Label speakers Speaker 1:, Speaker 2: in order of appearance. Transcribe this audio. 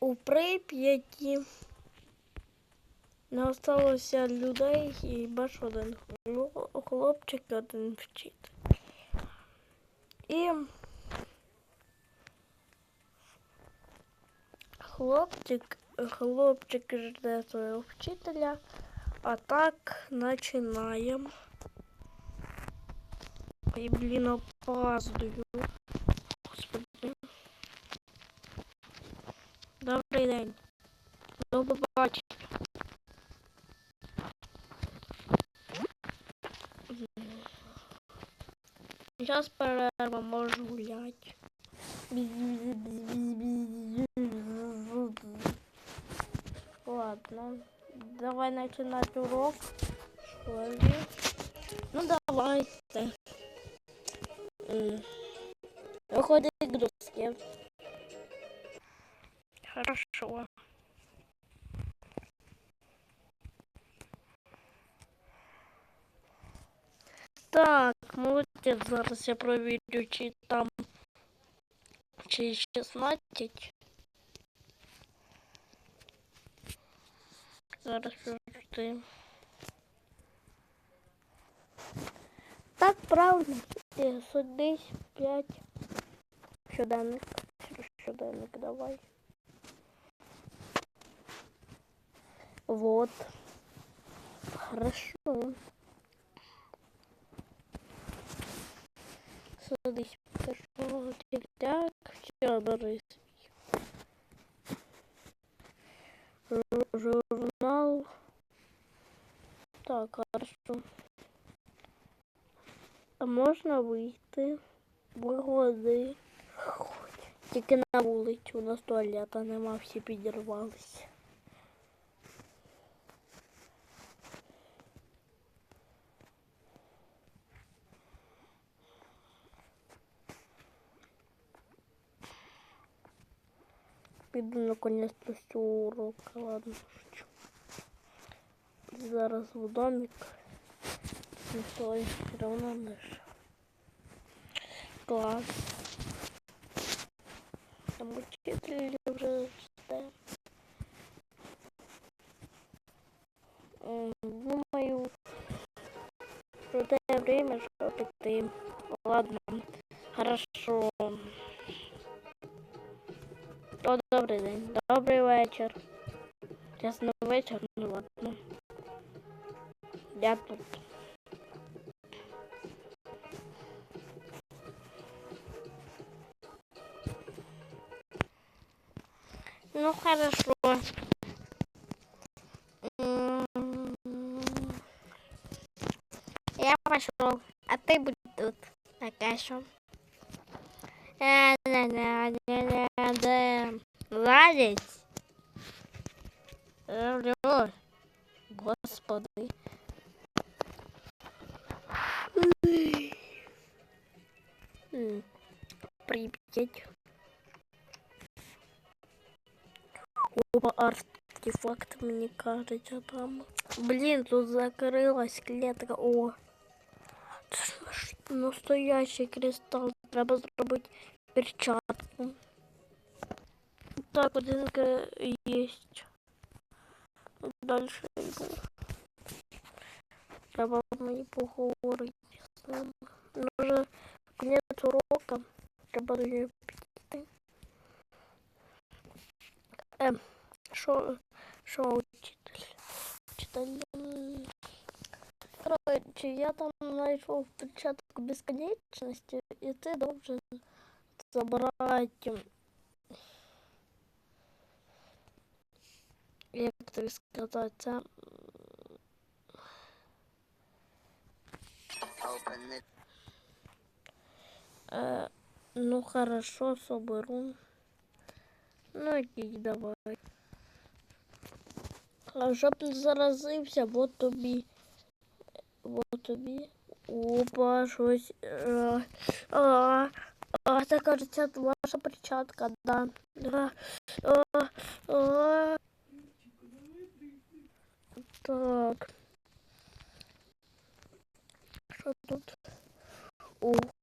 Speaker 1: у Прип'яті не осталося людей і бачу один хлопчик і один вчитель. І хлопчик, хлопчик жде свого вчителя, а так починаємо. І, блін, опаздую. До побачення. Зараз перерва, можу гуляти. Ладно, давай начинать урок. Ли? Ну давайте. М. Выходи к. Хорошо. Так, молодець, зараз я провірю, чи там чи 16. Зараз подожди. Так, правильно. Е, Садись 5. Щоденник. Щоденник давай. Вот. Хорошо. Так, все, бери. Жу- Журнал. Так, хорошо. А можна вийти? Виходи. Тільки на вулицю, у нас туалета нема, всі підірвалися. Піду наконец-то з цього урока, ладно, шучу. Зараз в домик. Ніхто все равно не ж. Клас. Там учитель вже жде. М, Думаю, що те время, що піти. Ладно, хорошо. О, добрий день, добрий вечір. Не вечір, ну ладно. Я тут. Ну хорошо. Я пошел, а ты будь тут. Накашу. Ладить. Алло. Господи. Прип'ять. Оба артефакт, мені кажеться, там. Блін, тут закрилась клетка. О. Настоящий кристал. Треба зробити перчатку. Так, один є. Дальше йду. Треба мені поговорити з ним. Ну, вже кінець урока. Треба до нього підійти. Ем, що, що учитель? Учитель. м, Коротше, я там знайшов початок безконечності, і ти должен забрати. Як тобі сказати, це
Speaker 2: Open the
Speaker 1: Е, ну хорошо, соберу. Ну ідіть давай. А щоб не заразився, вот тобі. Вот тобі. Опа, щось. е, А, а, це кажеться ваша перчатка, да. да. А, а. Так. Що тут? Ого.